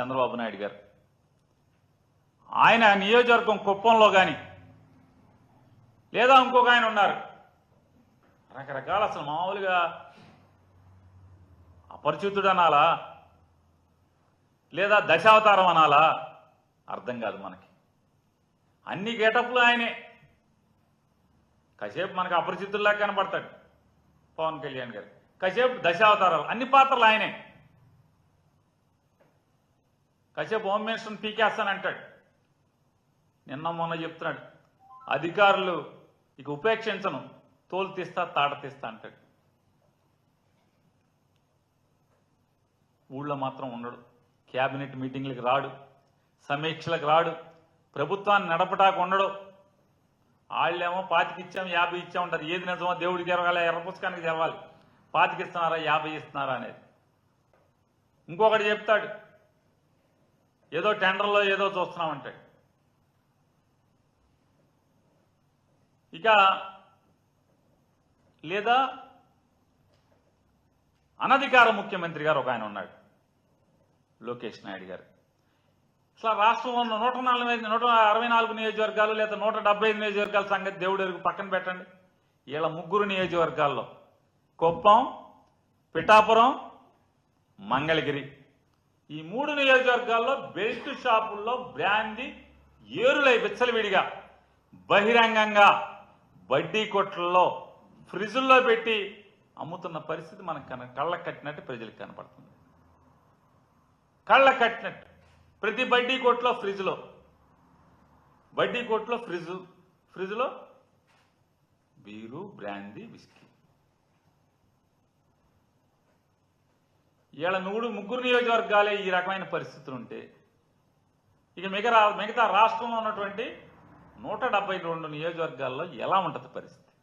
చంద్రబాబు నాయుడు గారు. ఆయన నియోజకవర్గం కుప్పంలో కానీ లేదా ఇంకొక ఆయన ఉన్నారు. రకరకాల అసలు మామూలుగా అపరిచితుడు అనాలా? లేదా దశావతారం అనాలా? అర్థం కాదు మనకి. అన్ని గేటప్లు ఆయనే. కాసేపు మనకు అపరిచితుల్లా కనపడతాడు. పవన్ కళ్యాణ్ గారు. కాసేపు దశావతారాలు. అన్ని పాత్రలు ఆయనే. కాసేపు హోమ్ మినిస్టర్ని పీకేస్తానంటాడు. నిన్న మొన్న చెప్తున్నాడు. అధికారులు ఇక ఉపేక్షించను. తోలు తీస్తా తాట తీస్తా అంటాడు. ఊళ్ళో మాత్రం ఉండడు. క్యాబినెట్ మీటింగ్లకు రాడు. సమీక్షలకు రాడు. ప్రభుత్వాన్ని నడపటాకు ఉండడు. వాళ్ళేమో పాతికి ఇచ్చాం యాభై ఇచ్చాం ఉంటారు ఏది నిజమో దేవుడికి తెరవాలి ఎర్ర పుస్తకానికి తెరవాలి. పాతికి ఇస్తున్నారా యాభై ఇస్తున్నారా అనేది. ఇంకొకటి చెప్తాడు. ఏదో టెండర్లో ఏదో చూస్తున్నామంటే. ఇక లేదా అనధికార ముఖ్యమంత్రి గారు ఒక ఆయన ఉన్నాడు లోకేష్ నాయుడు గారు. అసలు రాష్ట్రంలో ఉన్న నూట నలభై నూట అరవై నాలుగు నియోజకవర్గాలు లేదా నూట డెబ్బై ఐదు నియోజకవర్గాల సంగతి దేవుడు ఎరుగు పక్కన పెట్టండి. వీళ్ళ ముగ్గురు నియోజకవర్గాల్లో కుప్పం పిఠాపురం మంగళగిరి. ఈ మూడు నియోజకవర్గాల్లో బెల్ట్ షాపుల్లో బ్రాంది ఏరులై విచ్చలవిడిగా బహిరంగంగా వడ్డీ కొట్లలో ఫ్రిజుల్లో పెట్టి అమ్ముతున్న పరిస్థితి మనకు కన కళ్ళ కట్టినట్టు ప్రజలకు కనపడుతుంది. కళ్ళ కట్టినట్టు. ప్రతి బడ్డీ కొట్లో ఫ్రిడ్జ్లో బడ్డీ కొట్లో ఫ్రిడ్జ్ ఫ్రిడ్జ్లో బీరు బ్రాందీ విస్కీ. ఇవాళ మూడు ముగ్గురు నియోజకవర్గాలే ఈ రకమైన పరిస్థితులు ఉంటే ఇక మిగతా మిగతా రాష్ట్రంలో ఉన్నటువంటి నూట డెబ్బై రెండు నియోజకవర్గాల్లో ఎలా ఉంటుంది పరిస్థితి?